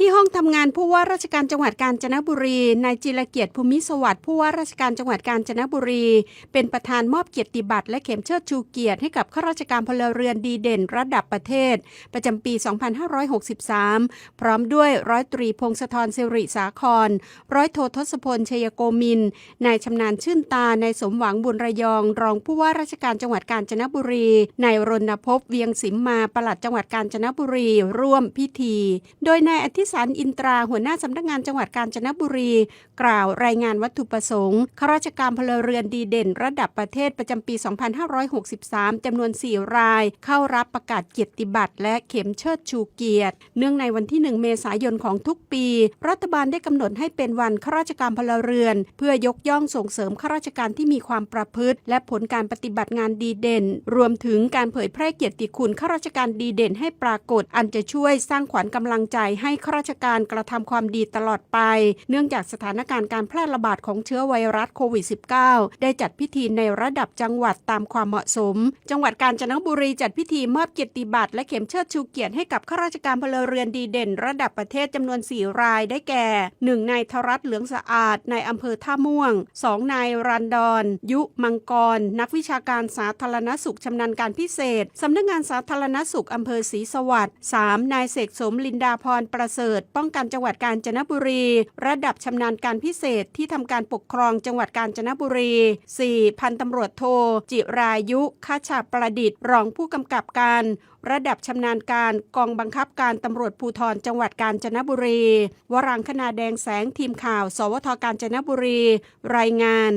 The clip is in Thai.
ที่ห้องทำงานผู้ว่าราชการจังหวัดกาญจนบุรี นายจิรเกียรติภูมิสวัสดิ์ผู้ว่าราชการจังหวัดกาญจนบุรี เป็นประธานมอบเกียรติบัตรและเข็มเชิดชูเกียรติให้กับข้าราชการพลเรือนดีเด่นระดับประเทศ ประจำปี 2563 พร้อมด้วยร้อยตรีพงศธรสิริสาคร ร้อยโททศพลชยโกมิน นายชำนาญชื่นตา นายสมหวังบุญระยอง รองผู้ว่าราชการจังหวัดกาญจนบุรี นายรณพพเวียงสิมมาปลัดจังหวัดกาญจนบุรี ร่วมพิธี โดยนายอธิสารอินตราหัวหน้าสำนักงานจังหวัดกาญจนบุรี กล่าวรายงานวัตถุประสงค์ข้าราชการพลเรือนดีเด่น ระดับประเทศประจำปี 2563 จำนวน 4 ราย เข้ารับประกาศเกียรติบัตรและเข็มเชิดชูเกียรติ เนื่องในวันที่ 1 เมษายนของทุกปี รัฐบาลได้กำหนดให้เป็นวันข้าราชการพลเรือน เพื่อยกย่องส่งเสริมข้าราชการที่มีความประพฤติ และผลการปฏิบัติงานดีเด่น รวมถึงการเผยแพร่เกียรติคุณข้าราชการดีเด่นให้ปรากฏ อันจะช่วยสร้างขวัญกำลังใจให้ข้าราชการกระทำความดีตลอดไป เนื่องจากสถานการณ์การแพร่ระบาดของเชื้อไวรัสโควิด -19 ได้จัดพิธีในระดับจังหวัดตามความเหมาะสม จังหวัดกาญจนบุรีจัดพิธีมอบเกียรติบัตรและเข็มเชิดชูเกียรติให้กับข้าราชการพลเรือนดีเด่น ระดับประเทศจำนวน 4 รายได้แก่ 1. นายธรัตเหลืองสะอาดในอำเภอท่าม่วง 2. นายรันดอน ยุมังกร นักวิชาการสาธารณสุขชำนาญการพิเศษสำนักงานสาธารณสุขอำเภอศรีสวัสดิ์ 3. นายเสกสมลินดาพรประเสริฐ ป้องกันจังหวัดกาญจนบุรี ระดับชำนาญการพิเศษที่ทำการปกครองจังหวัดกาญจนบุรี 4. พันตำรวจโท จิรายุข้าชาประดิษฐ์ รองผู้กำกับการระดับชำนาญการกองบังคับการตำรวจภูธรจังหวัดกาญจนบุรี วรังคณาแดงแสงทีมข่าว สวทกาญจนบุรี รายงาน